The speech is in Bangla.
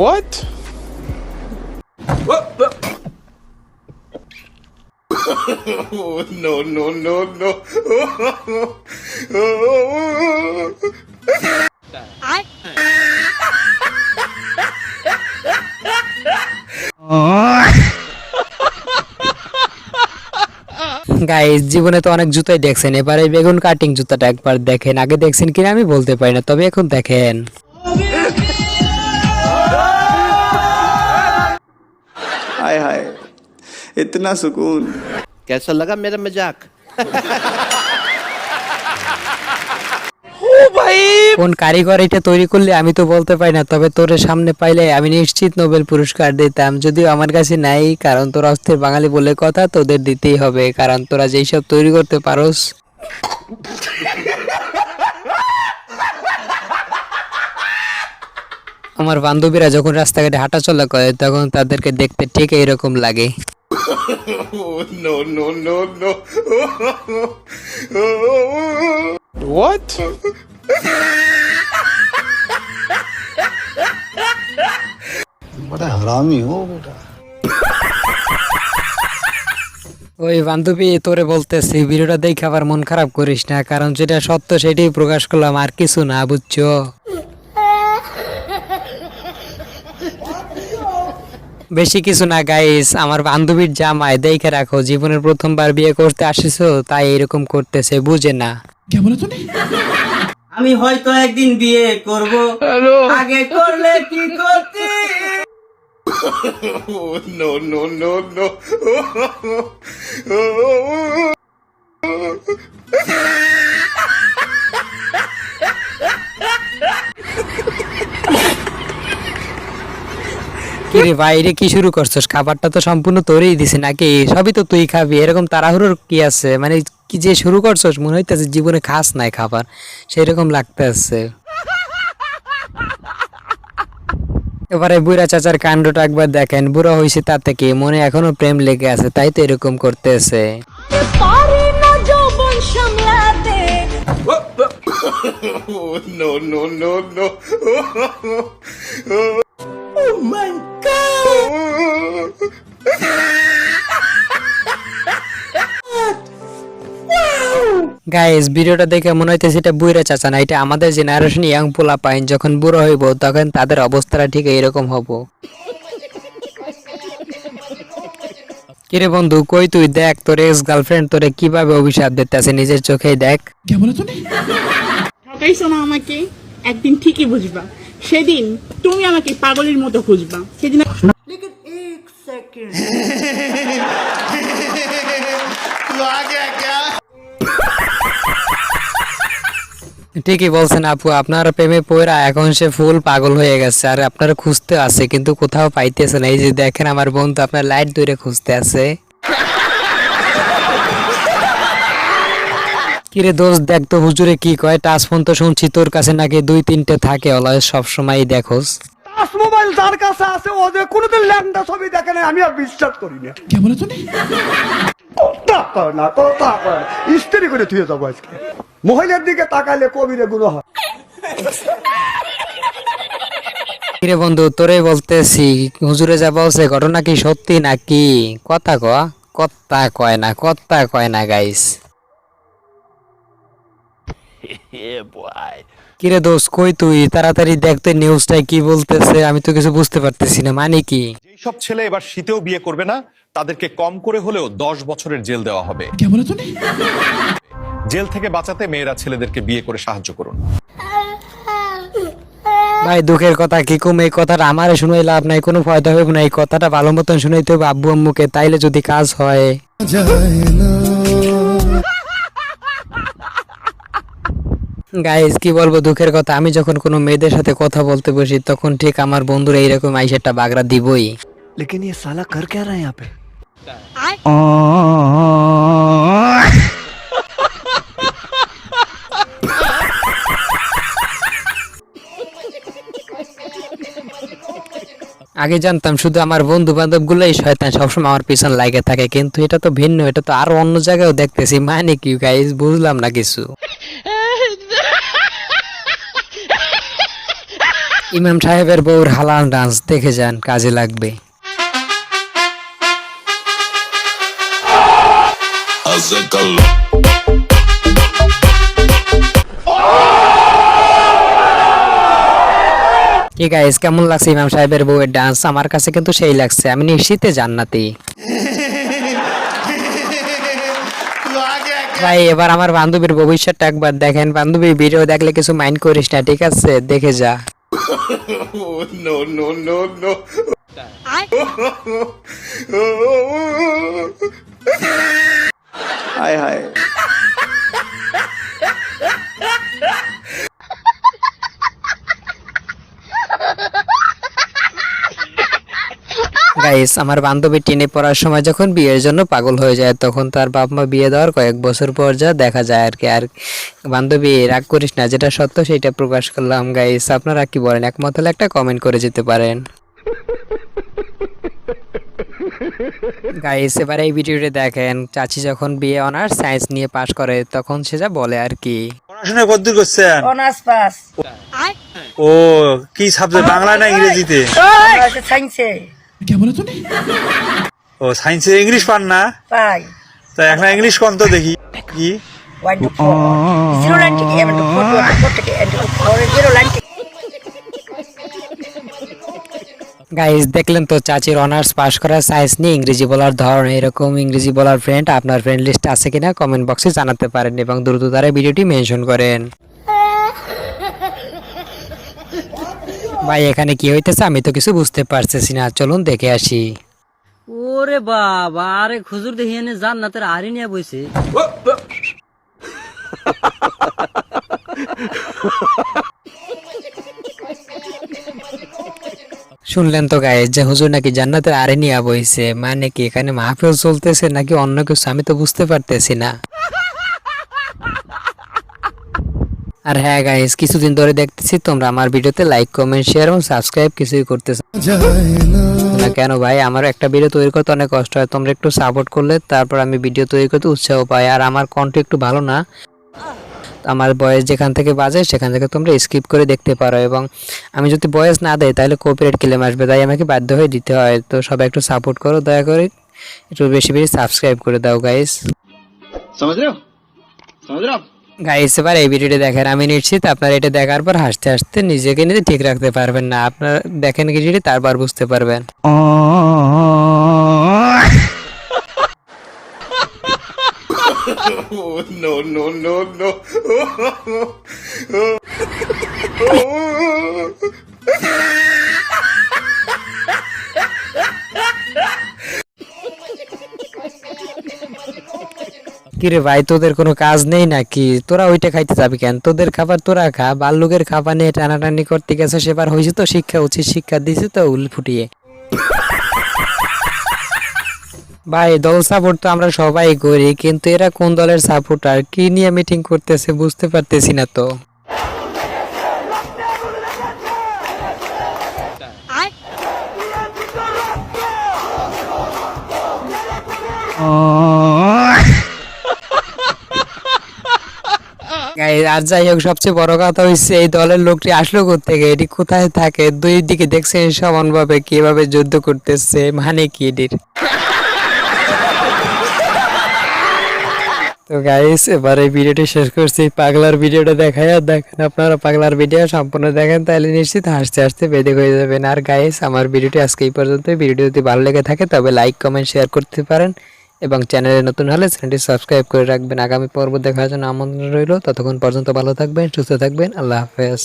What? oh, no, no, no, no. Guys জীবনে তো অনেক জুতাই দেখছেন এবারে বেগুন কাটিং জুতাটা একবার দেখেন আগে দেখছেন কিনা আমি বলতে পারি না তবে এখন দেখেন इतना सुकून कैसा लगा मेरा मजाक কোন কারিগর এটা তৈরি করলে আমি তো বলতে পারি না তবে তোর সামনে পাইলে আমি নিশ্চিত নোবেল পুরস্কার দিতাম যদিও আমার কাছে নাই কারণ তোরা অস্থির বাঙালি বলে কথা তোদের দিতেই হবে কারণ তোরা যেই সব তৈরি করতে পারোস আমার বান্ধবীরা যখন রাস্তাঘাটে হাঁটাচলা করে তখন তাদেরকে দেখতে ঠিক এইরকম লাগে Oh, no, no, no, no. What? ওই বান্ধবী তোরে বলতেছি ভিডিওটা দেখে আবার মন খারাপ করিস না কারণ যেটা সত্য সেটাই প্রকাশ করলাম আর কিছু না বুঝছ বেশি কিছু না গাইস আমার বান্ধবীর জামাই দেখে রাখো জীবনের প্রথমবার বিয়ে করতে আসিছো তাই এরকম করতেছে বুঝে না। আমি হয়তো একদিন বিয়ে করব। আগে করলে কি করতে? Oh, no, no, no, no. কিরে বাইরে কি শুরু করছস খাবারটা তো সম্পূর্ণ তোরই দিছে নাকি সবই তো তুই খাবি এরকম তাড়াহুড়োর কি আছে মানে কি যে শুরু করছস মনে হইতেছে জীবনে খাস নাই খাবার সেরকম লাগতেছে এবারে বুড়া চাচার কাণ্ডটা একবার দেখেন বুড়া হয়েছে তাতে কি মনে এখনও প্রেম লেগে আছে তাই তো এরকম করতেছে পারি না যৌবন সামলাতে Oh, no, no, no, no. Guys ভিডিওটা দেখে মনে হইতেছে এটা বুইরা চাচা না এটা আমাদের জেনারেশন ইয়াং পোলা পাইন যখন বুড়ো হইব তখন তাদের অবস্থাটা ঠিক এরকম হব। কিরে বন্ধু কই তুই? দেখ তোর এক্স গার্লফ্রেন্ড তোরে কীভাবে অভিশাপ দিতেছে নিজের চোখেই দেখ। ঠকাইছো না আমাকে? একদিন ঠিকই বুঝবা। সেদিন তুমি আমাকে পাগলের মতো খুঁজবা। সেদিন ঠিকই বলছেন আপু, আপনার প্রেমে পড়া এখন সে ফুল পাগল হয়ে গেছে, আর আপনার খুঁজতে আছে, কিন্তু কোথাও পাইতেছে না। এই যে দেখেন আমার বন্ধু, আপনার লাইট দূরে খুঁজতে আছে। কিরে দোষ দেখ তো হুজুরে কি কয়? টাচ ফোন তো শুনছি, তোর কাছে নাকি দুই তিনটে থাকে, ওলা সবসময় দেখোস। টাচ মোবাইল যার কাছে আছে ও যে কোনোদিন ল্যান্ডা ছবি দেখে নাই আমি আর বিশ্বাস করি না। কথা কয় না কথা কয় না। ইস্ত্রি করে থুয়ে যাব আজকে। মহিলার দিকে তাকাইলে কবিরে গুলো হয়। কিরে বন্ধু তোরে বলতেছি হুজুরে যা বলছে ঘটনা কি সত্যি নাকি? কথা ক কথা কয় না কথা কয় না গাইস কিরে দোষ কই তুই? তাড়াতাড়ি দেখতে নিউজটাই কি বলতেছে। আমি তো কিছু বুঝতে পারতেছি না মানে কি? সব ছেলে এবার শীতেও বিয়ে করবে না তাদেরকে কম করে হলেও দশ বছরের জেল দেওয়া হবে। জেল থেকে বাঁচাতে মেয়েরা ছেলেদেরকে বিয়ে করে সাহায্য করুন। ভাই দুঃখের কথা কি কম? এই কথাটা আমারে শুনাই লাভ নাই কোনো ফায়দা হবে না। এই কথাটা ভালো মতন শুনাইতে হবে আব্বু আম্মুকে তাইলে যদি কাজ হয়। গাইজ কি বলব দুঃখের কথা আমি যখন কোনো মেয়েদের সাথে কথা বলতে বসি তখন ঠিক আমার বন্ধুরা এইরকম আইসেরটা বাগড়া দিবই। লেকিন ইয়ে সালা কর কে রা ইয়াহ পে? আগে জানতাম শুধু আমার বন্ধু বান্ধব গুলাই শয়তান সবসময় আমার পিছন লাগে থাকে কিন্তু এটা তো ভিন্ন এটা তো আরও অন্য জায়গায় দেখতেছি। মানে কি গাইজ বুঝলাম না কিছু। ইমাম সাহেবের বউর হালাল ডান্স দেখে যান, কাজে লাগবে। কি গাইস কেমন লাগছে ইমাম সাহেবের বউয়ের ডান্স? আমার কাছে কিন্তু সেই লাগছে, আমি নিশ্চিতে জান্নাতি। ভাই, এবার আমার বান্ধবীর ভবিষ্যৎটা একবার দেখেন। বান্ধবী ভিডিও দেখলে কিছু মাইন্ড করিস না, ঠিক আছে? দেখে যা। no, no, no, no. I. hi, hi. Guys আমার বান্ধবী টেনে পড়ার সময় যখন বিয়ের জন্য পাগল হয়ে যায় তখন তার বাপ মা বিয়ে দেওয়ার কয়েক বছর পর যা দেখা যায় আর কি। আর বান্ধবী রাগ করিস না যেটা সত্য সেটা প্রকাশ করলাম। গাইস আপনারা কি বলেন একমত হলে একটা কমেন্ট করে যেতে পারেন। গাইস এবার এই ভিডিওটি দেখেন চাচি যখন বিয়ে অনার্স সায়েন্স নিয়ে পাশ করে তখন সে যা বলে আর কি। পড়াশোনা কতদূর করছেন অনার্স পাস। ও কি সাবজেক্ট বাংলা না ইংরেজিতে? ও সায়েন্সে ইংলিশ পান না? পাই। তা এখন ইংলিশ কোন তো দেখি? কি? গাইস দেখলেন তো চাচির অনার্স পাস করা সায়েন্স নিয়ে ইংরেজি বলার ধরন এরকম ইংরেজি বলার ফ্রেন্ড আপনার ফ্রেন্ড লিস্ট আছে কিনা? কমেন্ট বক্সে জানাতে পারেন এবং দ্রুত তারা ভিডিওটি মেনশন করেন। ভাই এখানে কি হইতেছে? আমি তো কিছু বুঝতে পারতেছি না। চলুন দেখে আসি। ওরে বাবা আরে খুজুর দেখি এনে জান্নাতের আরি নিয়ে বইছে। শুনলেন তো গায়ে যে হুজুর নাকি জান্নাতের আরে নিয়ে বইছে। মানে কি এখানে মাহফিল চলতেছে নাকি অন্য কিছু? আমি তো বুঝতে পারতেছি না। আর হ্যাঁ গাইস কিছুদিন ধরে দেখতেছি, তোমরা আমার ভিডিওতে লাইক কমেন্ট শেয়ার এবং সাবস্ক্রাইব কিছুই করতেছ না। কেন ভাই, আমার একটা ভিডিও তৈরি করতে অনেক কষ্ট হয়, তোমরা একটু সাপোর্ট করলে, তারপর আমি ভিডিও তৈরি করতে উৎসাহ পাই, আর আমার কন্ঠ একটু ভালো না। আমার বয়স যেখান থেকে বাজে, সেখান থেকে তোমরা স্কিপ করে দেখতে পারো এবং আমি যদি বয়স না দেয় তাহলে কপিরাইট ক্লেম আসবে, তাই আমাকে বাধ্য হয়ে দিতে হয়। তো সবাই একটু সাপোর্ট করো, দয়া করে একটু বেশি বেশি সাবস্ক্রাইব করে দাও গাইস সমাজ রাও গাইস এবার এই ভিডিওটি দেখেন আমি নিশ্চিত আপনারা এটা দেখার পর হাসতে হাসতে নিজেকে নিজে ঠিক রাখতে পারবেন না। আপনারা দেখেন ভিডিওটি তারপর বুঝতে পারবেন। Oh, no. কিরে ভাই তোদের কোনো কাজ নেই নাকি? তোরা ওইটা খাইতে যাবি কেন? তোদের খাবার তোরা খা বাল্যকের খাবার নিয়ে টানাটানি করতে গেছে সেবার হয়েছে তো শিক্ষা উচিত শিক্ষা দিছে তো উল ফুটিয়ে। ভাই দল সাপোর্ট তো আমরা সবাই করি কিন্তু এরা কোন দলের সাপোর্টার কি নিয়ে মিটিং করতেছে বুঝতে পারতেছি না তো। Guys, আর যাই হোক, সবচেয়ে বড় কথা হচ্ছে এই দলের লোকটি আসলো থেকে এটি কোথায় থাকে? দুই দিকে দেখছেন সমানভাবে কীভাবে যুদ্ধ করতেছে মানে কি এটির? তো গাইস এবার এই ভিডিওটি শেষ করছি। পাগলার ভিডিওটা দেখাই আর দেখেন আপনারা পাগলার ভিডিও সম্পূর্ণ দেখেন তাহলে নিশ্চিত হাসতে হাসতে বেদে হয়ে যাবেন। আর গাইস আমার ভিডিওটি আজকে এই পর্যন্ত ভিডিওটি যদি ভালো লেগে থাকে তবে লাইক কমেন্ট শেয়ার করতে পারেন। এবং চ্যানেলে নতুন হলে চ্যানেলটি সাবস্ক্রাইব করে রাখবেন। আগামী পর্ব দেখার জন্য আমন্ত্রণ রইল। ততক্ষণ পর্যন্ত ভালো থাকবেন, সুস্থ থাকবেন। আল্লাহ হাফেজ।